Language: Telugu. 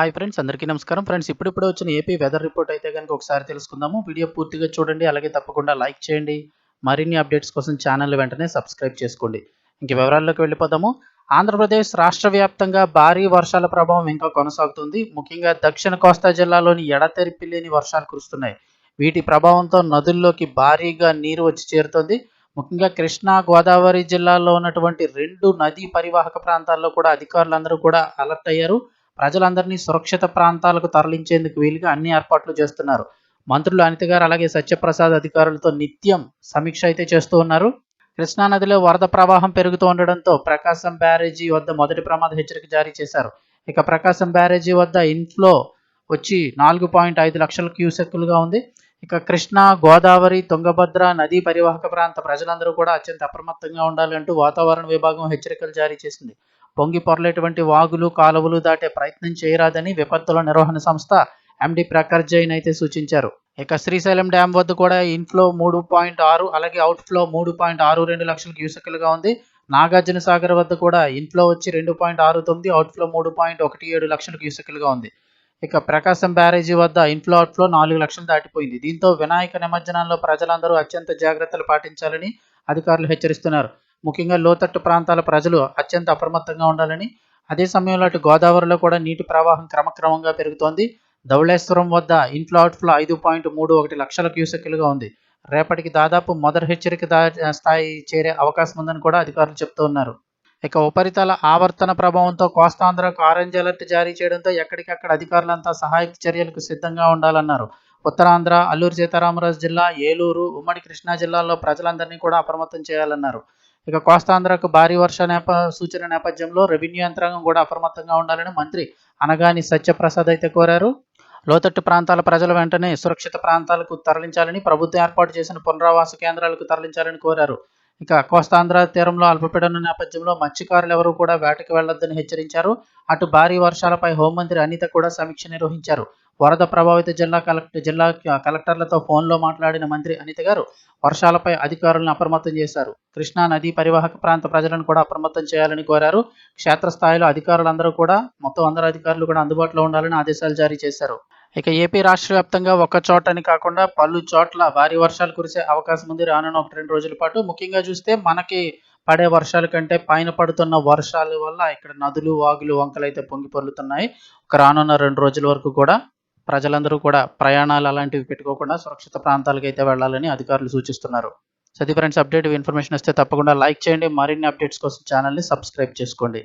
హాయ్ ఫ్రెండ్స్ అందరికీ నమస్కారం. ఫ్రెండ్స్ ఇప్పుడిప్పుడు వచ్చిన ఏపీ వెదర్ రిపోర్ట్ అయితే కనుక ఒకసారి తెలుసుకుందాము. వీడియో పూర్తిగా చూడండి అలాగే తప్పకుండా లైక్ చేయండి. మరిన్ని అప్డేట్స్ కోసం ఛానల్ వెంటనే సబ్స్క్రైబ్ చేసుకోండి. ఇంక వివరాల్లోకి వెళ్ళిపోదాము. ఆంధ్రప్రదేశ్ రాష్ట్ర వ్యాప్తంగా భారీ వర్షాల ప్రభావం ఇంకా కొనసాగుతుంది. ముఖ్యంగా దక్షిణ కోస్తా జిల్లాలోని ఎడతెరిపి లేని వర్షాలు కురుస్తున్నాయి. వీటి ప్రభావంతో నదుల్లోకి భారీగా నీరు వచ్చి చేరుతుంది. ముఖ్యంగా కృష్ణా గోదావరి జిల్లాలో ఉన్నటువంటి రెండు నదీ పరివాహక ప్రాంతాల్లో కూడా అధికారులందరూ కూడా అలర్ట్ అయ్యారు. ప్రజలందరినీ సురక్షిత ప్రాంతాలకు తరలించేందుకు వీలుగా అన్ని ఏర్పాట్లు చేస్తున్నారు. మంత్రులు అనిత గారు అలాగే సత్యప్రసాద్ అధికారులతో నిత్యం సమీక్ష అయితే చేస్తూ ఉన్నారు. కృష్ణా నదిలో వరద ప్రవాహం పెరుగుతూ ఉండడంతో ప్రకాశం బ్యారేజీ వద్ద మొదటి ప్రమాద హెచ్చరిక జారీ చేశారు. ఇక ప్రకాశం బ్యారేజీ వద్ద ఇన్ఫ్లో వచ్చి నాలుగు పాయింట్ ఐదు లక్షల క్యూసెక్కులుగా ఉంది. ఇక కృష్ణా గోదావరి తుంగభద్ర నదీ పరివాహక ప్రాంత ప్రజలందరూ కూడా అత్యంత అప్రమత్తంగా ఉండాలంటూ వాతావరణ విభాగం హెచ్చరికలు జారీ చేసింది. పొంగి పొరలేటువంటి వాగులు కాలువలు దాటే ప్రయత్నం చేయరాదని విపత్తుల నిర్వహణ సంస్థ ఎండి ప్రకర్ జైన్ అయితే సూచించారు. ఇక శ్రీశైలం డ్యాం వద్ద కూడా ఇన్ఫ్లో మూడు పాయింట్ ఆరు అలాగే అవుట్ఫ్లో మూడు పాయింట్ ఆరు రెండు లక్షల క్యూసెక్లుగా ఉంది. నాగార్జున సాగర్ వద్ద కూడా ఇన్ఫ్లో వచ్చి రెండు పాయింట్ ఆరు తొమ్మిది అవుట్ఫ్లో మూడు పాయింట్ ఒకటి ఏడు లక్షల క్యూసెక్లుగా ఉంది. ఇక ప్రకాశం బ్యారేజీ వద్ద ఇన్ఫ్లో అవుట్ఫ్లో నాలుగు లక్షలు దాటిపోయింది. దీంతో వినాయక నిమజ్జనంలో ప్రజలందరూ అత్యంత జాగ్రత్తలు పాటించాలని అధికారులు హెచ్చరిస్తున్నారు. ముఖ్యంగా లోతట్టు ప్రాంతాల ప్రజలు అత్యంత అప్రమత్తంగా ఉండాలని అదే సమయంలో అటు గోదావరిలో కూడా నీటి ప్రవాహం క్రమక్రమంగా పెరుగుతోంది. ధవళేశ్వరం వద్ద ఇన్ఫ్లో అవుట్ఫ్లో ఐదు పాయింట్ మూడు ఒకటి లక్షల క్యూసెక్లుగా ఉంది. రేపటికి దాదాపు మొదటి హెచ్చరిక దా- స్థాయి చేరే అవకాశం ఉందని కూడా అధికారులు చెప్తూ ఉన్నారు. ఇక ఉపరితల ఆవర్తన ప్రభావంతో కోస్తాంధ్రకు ఆరెంజ్ అలర్ట్ జారీ చేయడంతో ఎక్కడికక్కడ అధికారులంతా సహాయక చర్యలకు సిద్ధంగా ఉండాలన్నారు. ఉత్తరాంధ్ర అల్లూరు సీతారామరాజు జిల్లా ఏలూరు ఉమ్మడి కృష్ణా జిల్లాల్లో ప్రజలందరినీ కూడా అప్రమత్తం చేయాలన్నారు. ఇక కోస్తాంధ్రకు భారీ వర్ష నేప సూచన నేపథ్యంలో రెవెన్యూ యంత్రాంగం కూడా అప్రమత్తంగా ఉండాలని మంత్రి అనగాని సత్యప్రసాద్ అయితే కోరారు. లోతట్టు ప్రాంతాల ప్రజల వెంటనే సురక్షిత ప్రాంతాలకు తరలించాలని ప్రభుత్వం ఏర్పాటు చేసిన పునరావాస కేంద్రాలకు తరలించాలని కోరారు. ఇక కోస్తాంధ్ర తీరంలో అల్పపీడన నేపథ్యంలో మత్స్యకారులు ఎవరూ కూడా వేటకు వెళ్ళొద్దని హెచ్చరించారు. అటు భారీ వర్షాలపై హోంమంత్రి అనిత కూడా సమీక్ష నిర్వహించారు. వరద ప్రభావిత జిల్లా కలెక్టర్ జిల్లా కలెక్టర్లతో ఫోన్లో మాట్లాడిన మంత్రి అనిత గారు వర్షాలపై అధికారులను అప్రమత్తం చేశారు. కృష్ణా నదీ పరివాహక ప్రాంత ప్రజలను కూడా అప్రమత్తం చేయాలని కోరారు. క్షేత్రస్థాయిలో అధికారులందరూ కూడా మొత్తం అందరు అధికారులు కూడా అందుబాటులో ఉండాలని ఆదేశాలు జారీ చేశారు. ఇక ఏపీ రాష్ట్ర వ్యాప్తంగా ఒక్క చోటని కాకుండా పలు చోట్ల భారీ వర్షాలు కురిసే అవకాశం ఉంది. రానున్న ఒక రెండు రోజుల పాటు ముఖ్యంగా చూస్తే మనకి పడే వర్షాల కంటే పైన పడుతున్న వర్షాల వల్ల ఇక్కడ నదులు వాగులు వంకలు అయితే పొంగి పొర్లుతున్నాయి. ఒక రానున్న రెండు రోజుల వరకు కూడా ప్రజలందరూ కూడా ప్రయాణాలు అలాంటివి పెట్టుకోకుండా సురక్షిత ప్రాంతాలకు అయితే వెళ్ళాలని అధికారులు సూచిస్తున్నారు. సో అది ఫ్రెండ్స్ అప్డేట్ ఇన్ఫర్మేషన్ వస్తే తప్పకుండా లైక్ చేయండి. మరిన్ని అప్డేట్స్ కోసం ఛానల్ని సబ్స్క్రైబ్ చేసుకోండి.